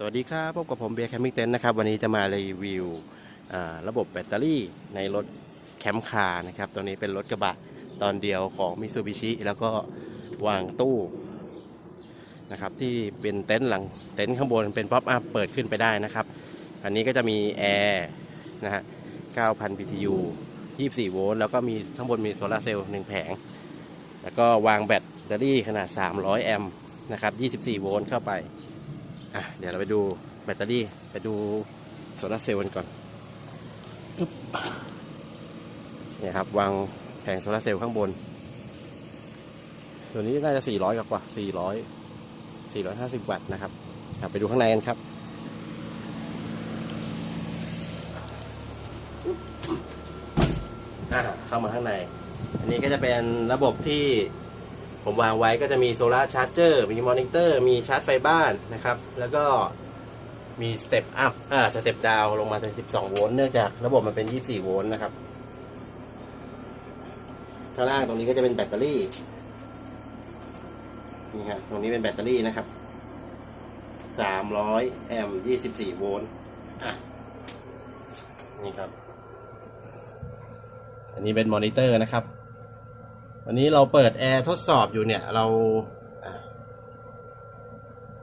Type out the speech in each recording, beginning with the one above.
สวัสดีครับพบกับผมเบียร์แคมปิ้งเต็นท์นะครับวันนี้จะมารีวิวระบบแบตเตอรี่ในรถแคมป์คาร์นะครับตัวนี้เป็นรถกระบะตอนเดียวของมิ t ซูบิชิแล้วก็วางตู้นะครับที่เป็นเต็นท์หลังเต็นท์ข้างบนเป็นป๊อปอัพเปิดขึ้นไปได้นะครับ อันนี้ก็จะมีแอร์นะฮะ 9,000 BTU 24 โวลต์แล้วก็มีข้างบนมีโซลาร์เซลล์หนึ่งแผง แล้วก็วางแบตเตอรี่ขนาด 300 แอมป์นะครับ 24 โวลต์เข้าไป อะเดี๋ยวเราไปดูแบตเตอรี่ไปดูโซลาร์เซลล์กันก่อนอึ๊บเนี่ยครับวางแผงโซลาร์เซลล์ข้างบน ตัวนี้น่าจะ 400 กว่า400 450 วัตต์นะครับครับไปดูข้างในกันครับอะเข้ามาข้างใน อันนี้ก็จะเป็นระบบที่ ผมวางไว้ก็จะมีโซลาร์ชาร์จเจอร์มีมอนิเตอร์มีชาร์จไฟบ้านนะครับ แล้วก็มีสเต็ปอัพอ่าสเต็ปดาวลงมาเป็น12 โวลต์เนื่องจากระบบมันเป็น 24 โวลต์นะครับข้างล่างตรงนี้ก็จะเป็นแบตเตอรี่นี่ครับตรงนี้เป็นแบตเตอรี่นะครับ 300 แอมป์ 24 โวลต์อะนี่ครับ อันนี้เป็นมอนิเตอร์นะครับ วันนี้เราเปิดแอร์ทดสอบอยู่เนี่ย เราอ่า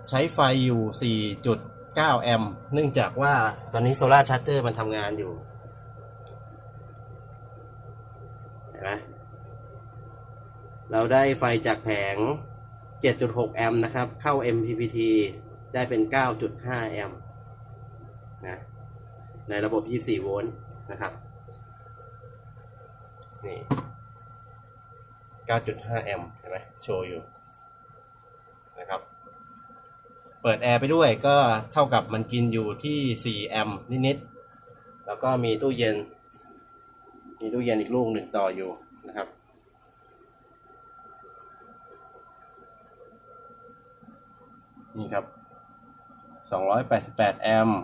ใช้ไฟอยู่ 4.9 แอมป์เนื่องจากว่าตอนนี้โซลาร์ชาร์เจอร์มันทำงานอยู่เห็นไหมเราได้ไฟจากแผง 7.6 แอมป์นะครับ เข้า MPPT ได้เป็น 9.5 แอมป์นะในระบบ 24 โวลต์นะครับนี่ 9.5 แอมป์เห็นไหมโชว์อยู่นะครับ เปิดแอร์ไปด้วยก็เท่ากับมันกินอยู่ที่ 4 แอมป์นิดๆ แล้วก็มีตู้เย็น มีตู้เย็นอีกลูกหนึ่งต่ออยู่นะครับ นี่ครับ 288 แอมป์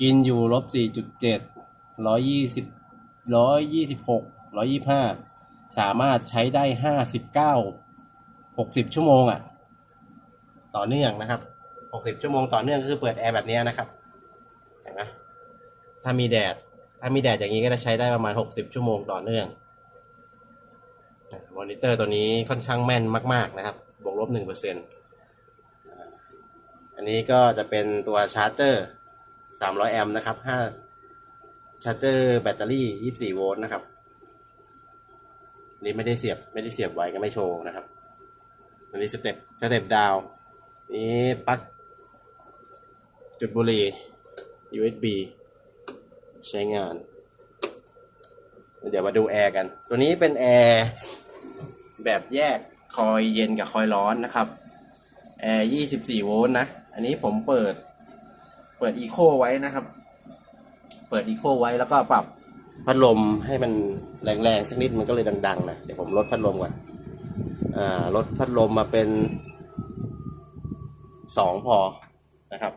กินอยู่ลบ4.7 120 126 125 สามารถใช้ได้59 60ชั่วโมงอะ่ะ ต่อเนื่องนะครับ60ชั่วโมงต่อเนื่องก็คือเปิดแอร์แบบนี้นะครับเห็นไหมถ้ามีแดด ถ้ามีแดดอย่างนี้ก็จะใช้ได้ประมาณ60ชั่วโมงต่อเนื่องมอนิเตอร์ตัวนี้ค่อนข้างแม่นมาก ๆนะครับ บวกลบ1%อันนี้ก็จะเป็นตัวชาร์จเจอร์300แอมป์นะครับ5ชาร์จเจอร์แบตเตอรี่24โวลต์นะครับ นี่ไม่ได้เสียบไม่ได้เสียบไว้ก็ไม่โชว์นะครับ อันนี้สเต็ปสเต็ปดาวนี่ปลั๊กจุดบุหรี่ USB ใช้งาน เดี๋ยวมาดูแอร์กัน ตัวนี้เป็นแอร์แบบแยกคอยเย็นกับคอยร้อนนะครับ แอร์ 24 โวลต์นะ อันนี้ผมเปิด เปิดอีโคไว้นะครับ เปิดอีโคไว้แล้วก็ปรับ พัดลมให้มันแรงๆสักนิดมันก็เลยดังๆนะเดี๋ยวผมลดพัดลมก่อนอ่าลดพัดลมมาเป็นสองพอนะครับ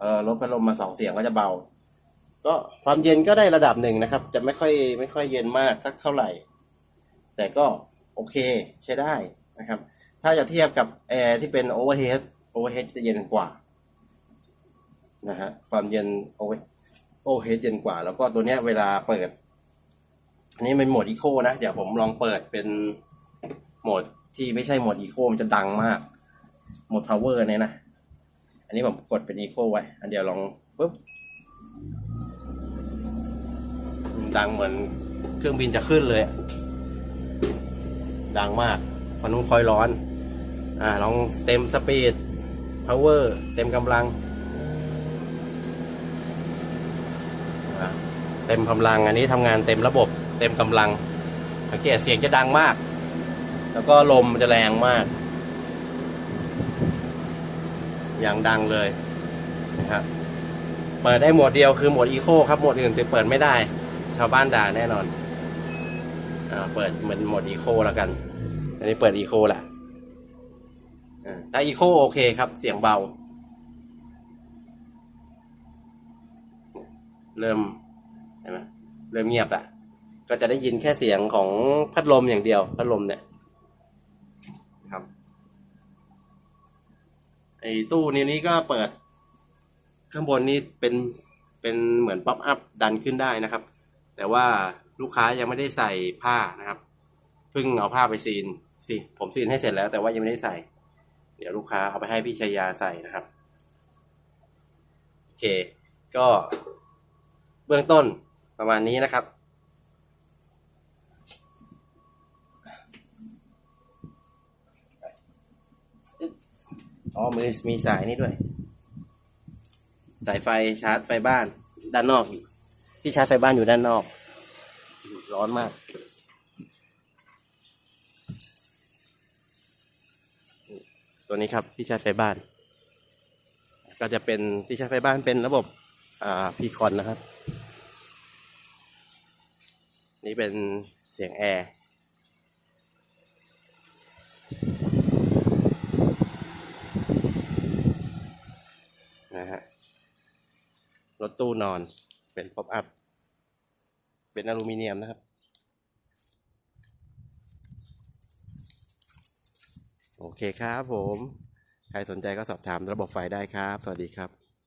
เออลดพัดลมมาสองเสียงก็จะเบา ก็ความเย็นก็ได้ระดับหนึ่งนะครับ จะไม่ค่อยไม่ค่อยเย็นมากสักเท่าไหร่ แต่ก็โอเคใช้ได้นะครับ ถ้าจะเทียบกับแอร์ที่เป็นโอเวอร์เฮดโอเวอร์เฮดจะเย็นกว่านะฮะความเย็นโอเวโอเฮดเย็นกว่า แล้วก็ตัวเนี้ยเวลาเปิด อันนี้เป็นโหมดอีโคนะ เดี๋ยวผมลองเปิดเป็นโหมดที่ไม่ใช่โหมดอีโคมันจะดังมาก โหมดพาวเวอร์เนี่ยนะ อันนี้ผมกดเป็นอีโคไว้ อันเดียวลองปุ๊บดังเหมือนเครื่องบินจะขึ้นเลย ดังมากพอนุ่งคอยร้อน อ่าลองเต็มสปีดพาวเวอร์เต็มกำลัง เต็มกำลังอันนี้ทำงานเต็มระบบ เต็มกำลังสังเกตเสียงจะดังมาก แล้วก็ลมมันจะแรงมาก อย่างดังเลยนะครับเปิดได้โหมดเดียวคือโหมดอีโคครับโหมดอื่นจะเปิดไม่ได้ ชาวบ้านด่าแน่นอนอ่าเปิดเหมือนโหมดอีโคแล้วกัน อันนี้เปิดอีโคแหละถ้าอีโคโอเคครับ เสียงเบา เริ่มเห็นไหมเริ่มเงียบละ ก็จะได้ยินแค่เสียงของพัดลมอย่างเดียว พัดลมเนี่ยครับไอ้ตู้นี้นี้ก็เปิด ข้างบนนี้เป็นเป็นเหมือนป๊อปอัพดันขึ้นได้นะครับ แต่ว่าลูกค้ายังไม่ได้ใส่ผ้านะครับเพิ่งเอาผ้าไปซีนสิผมซีนให้เสร็จแล้ว แต่ว่ายังไม่ได้ใส่ เดี๋ยวลูกค้าเอาไปให้พี่ชายาใส่นะครับโอเค ก็เบื้องต้นประมาณนี้นะครับ อ๋อมีมีสายนี่ด้วย สายไฟชาร์จไฟบ้าน ด้านนอก ที่ชาร์จไฟบ้านอยู่ด้านนอก ร้อนมากตัวนี้ครับที่ชาร์จไฟบ้าน ก็จะเป็นที่ชาร์จไฟบ้านเป็นระบบอ่าพีคอนนะครับ นี่เป็นเสียงแอร์ นะฮะ รถตู้นอนเป็นป๊อปอัพ เป็นอลูมิเนียมนะครับ โอเคครับผม ใครสนใจก็สอบถามระบบไฟได้ครับ สวัสดีครับ